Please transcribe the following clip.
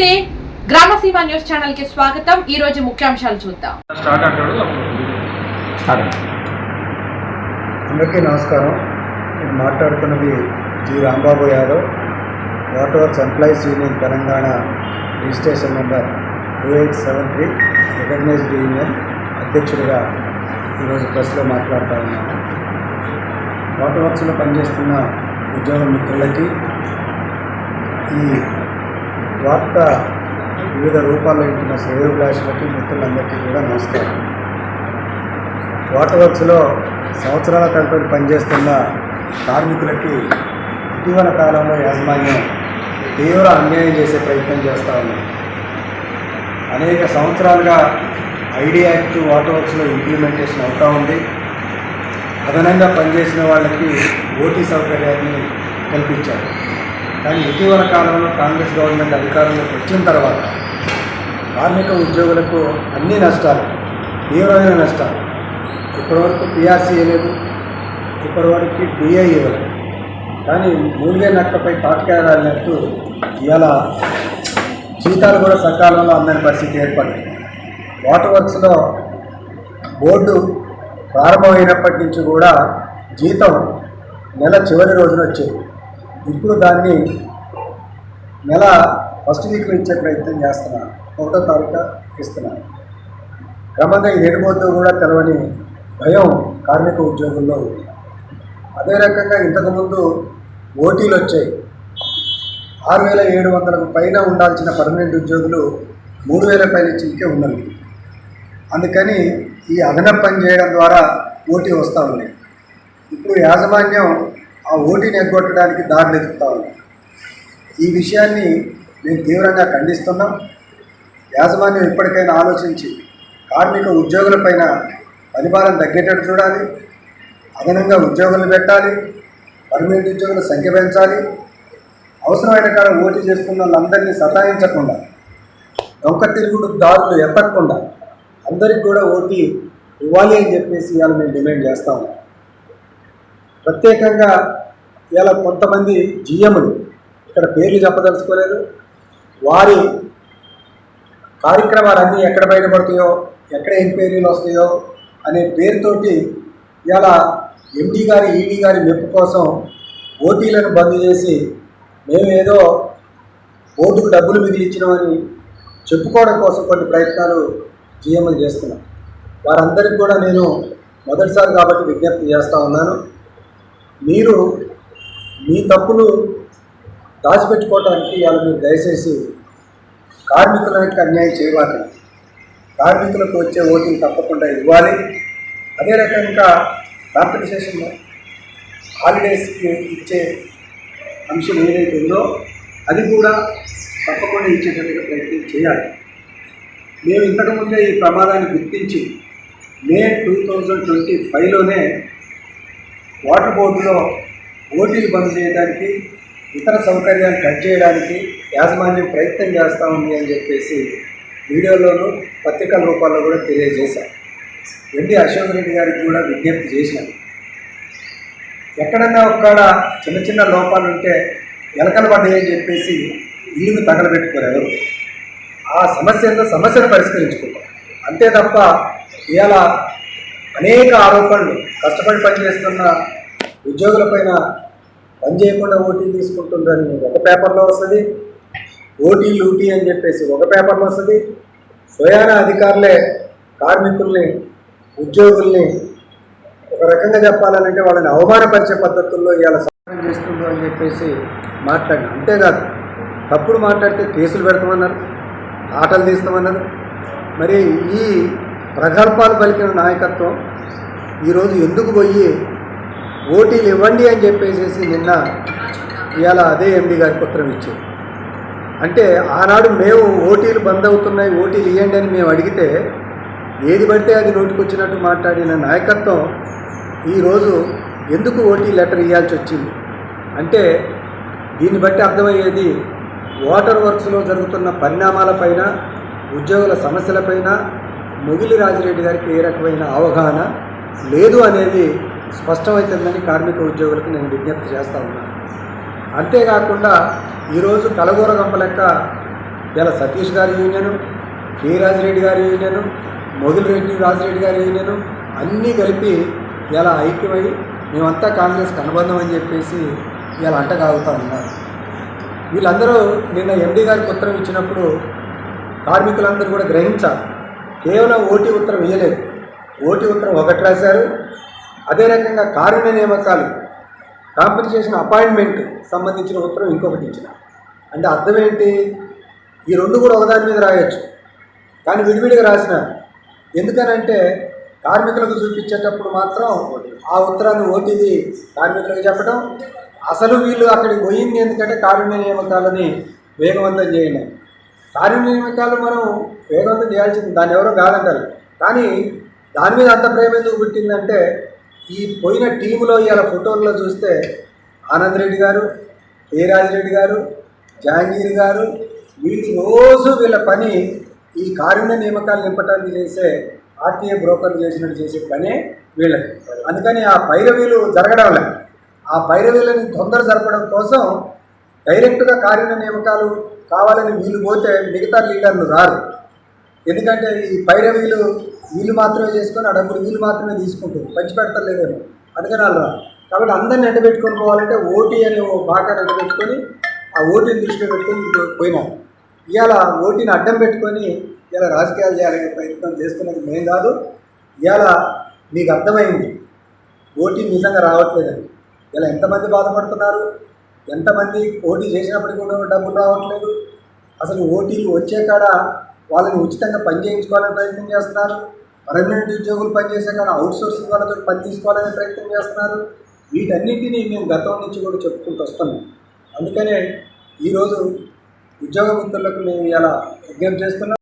నమస్తే. గ్రామసీమ న్యూస్ ఛానల్కి స్వాగతం. ఈ రోజు ముఖ్యాంశాలు చూద్దాం. అందరికీ నమస్కారం. నేను మాట్లాడుతున్నది G Rambabu Yadav water works employees union Telangana registration number two eight seven three recognised union అధ్యక్షుడిగా ఈరోజు ప్రెస్లో మాట్లాడుతూ ఉన్నాను. వాటర్ వర్క్స్లో పనిచేస్తున్న ఉద్యోగ మిత్రులకి ఈ వార్త వివిధ రూపాల్లో ఉంటున్న శ్రేయోభిలాషులకి మిత్రులందరికీ కూడా నమస్కారం. వాటర్ వర్క్స్లో సంవత్సరాల తరబడి పనిచేస్తున్న కార్మికులకి ఇటీవల కాలంలో యాజమాన్యం తీవ్ర అన్యాయం చేసే ప్రయత్నం చేస్తూ ఉంది. అనేక సంవత్సరాలుగా ఐడి యాక్ట్ వాటర్ వర్క్స్లో ఇంప్లిమెంటేషన్ అవుతూ ఉంది. అదనంగా పనిచేసిన వాళ్ళకి ఓటీ సౌకర్యాన్ని కల్పించారు. కానీ ఇటీవల కాలంలో కాంగ్రెస్ గవర్నమెంట్ అధికారంలోకి వచ్చిన తర్వాత కార్మిక ఉద్యోగులకు అన్ని నష్టాలు తీవ్రమైన నష్టాలు. ఇప్పటివరకు పిఆర్సీ ఇవ్వలేదు ఇప్పటివరకు డిఐ ఇవ్వలేదు. కానీ మూలిగే నక్కపై తాత్కారాలినట్టు ఇవాళ జీతాలు కూడా సకాలంలో అందని పరిస్థితి ఏర్పడింది. వాటర్ వర్క్స్లో బోర్డు ప్రారంభమైనప్పటి నుంచి కూడా జీతం నెల చివరి రోజున వచ్చేది. ఇప్పుడు దాన్ని నెల ఫస్ట్ వీక్లో ఇచ్చే ప్రయత్నం చేస్తున్నాను ఒకటో తారీఖు ఇస్తున్నాను క్రమంగా ఇది ఎడిపోతూ కూడా తెలవని భయం కార్మిక ఉద్యోగుల్లో. ఉంది అదే రకంగా ఇంతకుముందు ఓటీలు వచ్చాయి. ఆరు వేల ఏడు వందలకు పైన ఉండాల్సిన పర్మనెంట్ ఉద్యోగులు మూడు వేల పైన చిలికే ఉన్నవి అందుకని ఈ అదనపు పని చేయడం ద్వారా ఓటీ వస్తూ ఉన్నాయి ఇప్పుడు యాజమాన్యం ఆ ఓటీని ఎగ్గొట్టడానికి దారులు ఎదుగుతూ ఉంది ఈ విషయాన్ని మేము తీవ్రంగా ఖండిస్తున్నాం. యాజమాన్యం ఇప్పటికైనా ఆలోచించి కార్మిక ఉద్యోగులపైన పనిభారం తగ్గేటట్టు చూడాలి. అదనంగా ఉద్యోగులు పెట్టాలి. పర్మనెంట్ ఉద్యోగుల సంఖ్య పెంచాలి. అవసరమైన కాడ ఓటీ చేసుకున్న వాళ్ళందరినీ సతాయించకుండా నౌక తిరుగుడు దారులు ఎత్తకుండా అందరికి కూడా ఓటీ ఇవ్వాలి అని చెప్పేసి ఇవాళ మేము డిమాండ్ చేస్తాము ప్రత్యేకంగా ఇలా కొంతమంది జిఎంలు ఇక్కడ పేర్లు చెప్పదలుచుకోలేదు. వారి కార్యక్రమాలన్నీ ఎక్కడ బయటపడతాయో ఎక్కడ ఎంక్వైరీలు వస్తాయో అనే పేరుతోటి ఇలా ఎండి గారి ఈడీ గారి మెప్పు కోసం ఓటీలను బంద్ చేసి మేము ఏదో ఓటుకు డబ్బులు మిగిలిచ్చినామని చెప్పుకోవడం కోసం కొన్ని ప్రయత్నాలు జీఎంలు చేస్తున్నాం. వారందరికీ కూడా నేను మొదటిసారి కాబట్టి విజ్ఞప్తి చేస్తూ ఉన్నాను. మీరు మీ తప్పులు దాచిపెట్టుకోవడానికి ఇవాళ మీరు దయచేసి కార్మికులకు అన్యాయం చేయబాకండి. కార్మికులకు వచ్చే ఓటింగ్ తప్పకుండా ఇవ్వాలి. అదే రకంగా కాంపెన్సేషన్ హాలిడేస్కి ఇచ్చే అంశం ఏదైతే ఉందో అది కూడా తప్పకుండా ఇచ్చేటట్టుగా ప్రయత్నం చేయాలి. మేము ఇంతకుముందే ఈ ప్రమాదాన్ని గుర్తించి మే టూ థౌజండ్ ట్వంటీ ఫైవ్లోనే వాటర్ బోర్డులో ఓటీలు బంద్ చేయడానికి ఇతర సౌకర్యాలు కట్ చేయడానికి యాజమాన్యం ప్రయత్నం చేస్తూ ఉంది అని చెప్పేసి వీడియోలోనూ పత్రికల రూపాల్లో కూడా తెలియజేశాం ఎండి అశోక్ రెడ్డి గారికి కూడా విజ్ఞప్తి చేశాను ఎక్కడన్నా ఒక్కడ చిన్న చిన్న లోపాలు ఉంటే ఎలకలు పడ్డాయని చెప్పేసి ఇల్లును తగలబెట్టుకోరు ఎవరు. ఆ సమస్య సమస్యను పరిష్కరించుకుంటాం అంతే తప్ప ఇలా అనేక ఆరోపణలు కష్టపడి పనిచేస్తున్న ఉద్యోగులపైన పని చేయకుండా ఓటీలు తీసుకుంటుందని ఒక పేపర్లో వస్తుంది. ఓటీ లూటీ అని చెప్పేసి ఒక పేపర్లో వస్తుంది. స్వయాన అధికారులే కార్మికుల్ని ఉద్యోగుల్ని ఒక రకంగా చెప్పాలంటే వాళ్ళని అవమానపరిచే పద్ధతుల్లో ఇవాళ సహాయం చేస్తుందో అని చెప్పేసి మాట్లాడిన. అంతేకాదు తప్పుడు మాట్లాడితే కేసులు పెడతామన్నారు ఆటలు తీస్తామన్నారు. మరి ఈ ప్రగల్భాలు పలికిన నాయకత్వం ఈరోజు ఎందుకు పోయి ఓటీలు ఇవ్వండి అని చెప్పేసి నిన్న ఇవాళ అదే ఎండి గారికి ఉత్తరం ఇచ్చారు. అంటే ఆనాడు మేము ఓటీలు బంద్ అవుతున్నాయి ఓటీలు ఇవ్వండి అని మేము అడిగితే ఏది పడితే అది నోటికొచ్చినట్టు మాట్లాడిన నాయకత్వం ఈరోజు ఎందుకు ఓటీ లెటర్ ఇవ్వాల్సి వచ్చింది? అంటే దీన్ని బట్టి అర్థమయ్యేది వాటర్ వర్క్స్లో జరుగుతున్న పరిణామాలపైన ఉద్యోగుల సమస్యలపైన మొగిలి రాజిరెడ్డి గారికి ఏ రకమైన అవగాహన లేదు అనేది స్పష్టమవుతుందని కార్మిక ఉద్యోగులకు నేను విజ్ఞప్తి చేస్తా ఉన్నాను. అంతేకాకుండా ఈరోజు కలగూర గంప లెక్క ఇలా సతీష్ గారి యూనియను కె రాజిరెడ్డి గారి యూనియను మొదలరెడ్డి రాజిరెడ్డి గారి యూనియను అన్నీ కలిపి ఇలా ఐక్యమై మేమంతా కాంగ్రెస్కి అనుబంధం అని చెప్పేసి ఇలా అంటగాగుతూ ఉన్నారు. వీళ్ళందరూ నిన్న ఎండీ గారికి ఉత్తరం ఇచ్చినప్పుడు కార్మికులందరూ కూడా గ్రహించాలి. కేవలం ఓటీ ఉత్తరం ఇవ్వలేదు ఓటీ ఉత్తరం ఒకటి రాశారు. అదే రకంగా కారుణ్య నియామకాలు కాంపెన్సేషన్ అపాయింట్మెంట్ సంబంధించిన ఉత్తరం ఇంకొకటి ఇచ్చిన. అంటే అర్థం ఏంటి? ఈ రెండు కూడా ఒకదాని మీద రాయొచ్చు. కానీ విడివిడిగా రాసినారు ఎందుకనంటే కార్మికులకు చూపించేటప్పుడు మాత్రం ఆ ఉత్తరాన్ని ఓటీది కార్మికులకు చెప్పడం. అసలు వీళ్ళు అక్కడికి పోయింది ఎందుకంటే కారుణ్య నియామకాలని వేగవంతం చేయండి. కారుణ్య నియామకాలు మనం వేగవంతం చేయాల్సింది దాన్ని ఎవరో కాదంటారు కానీ దాని మీద అంత ప్రేమ ఎందుకు పుట్టిందంటే ఈ పోయిన టీంలో ఇవాళ ఫోటోల్లో చూస్తే ఆనంద్ రెడ్డి గారు రెడ్డి గారు జహాంగీర్ గారు వీళ్ళు రోజు వీళ్ళ పని ఈ కారుణ్య నియామకాలు నింపటానికి చేసే ఆర్టీఏ బ్రోకర్లు చేసినట్టు చేసే పనే వీళ్ళకి అందుకని ఆ పైరవీలు జరగడం లేదు ఆ పైరవీలని తొందర జరపడం కోసం డైరెక్ట్గా కారుణ్య నియామకాలు కావాలని వీళ్ళు పోతే మిగతా లీడర్లు రారు. ఎందుకంటే ఈ పైరవీలు వీళ్ళు మాత్రమే చేసుకొని ఆ డబ్బులు వీళ్ళు మాత్రమే తీసుకుంటారు పంచి పెడతలేదేమో అందుకని వాళ్ళు రారు. కాబట్టి అందరిని ఎండబెట్టుకొని పోవాలంటే ఓటీ అనే ఓ బాకాన్ని ఎండ పెట్టుకొని ఆ ఓటీని దృష్టిలో పెట్టుకొని పోయినారు. ఇవాళ ఓటీని అడ్డం పెట్టుకొని ఇలా రాజకీయాలు చేయాలనే ప్రయత్నం చేస్తున్నది మేం కాదు. ఇవాళ మీకు అర్థమైంది. ఓటీ నిజంగా రావట్లేదని. ఇలా ఎంతమంది బాధపడుతున్నారు? ఎంతమంది ఓటీ చేసినప్పటికీ కూడా డబ్బులు రావట్లేదు. అసలు ఓటీలు వచ్చే కాడ వాళ్ళని ఉచితంగా పని చేయించుకోవాలని ప్రయత్నం చేస్తున్నారు. పర్మనెంట్ ఉద్యోగులు పనిచేసే కాడ అవుట్ సోర్సింగ్ వాళ్ళతో పని తీసుకోవాలని ప్రయత్నం చేస్తున్నారు. వీటన్నింటినీ మేము గతం నుంచి కూడా చెప్పుకుంటూ వస్తున్నాం. అందుకనే ఈరోజు ఉద్యోగ మిత్రులకు మేము ఇలా విజ్ఞప్తి చేస్తున్నాం.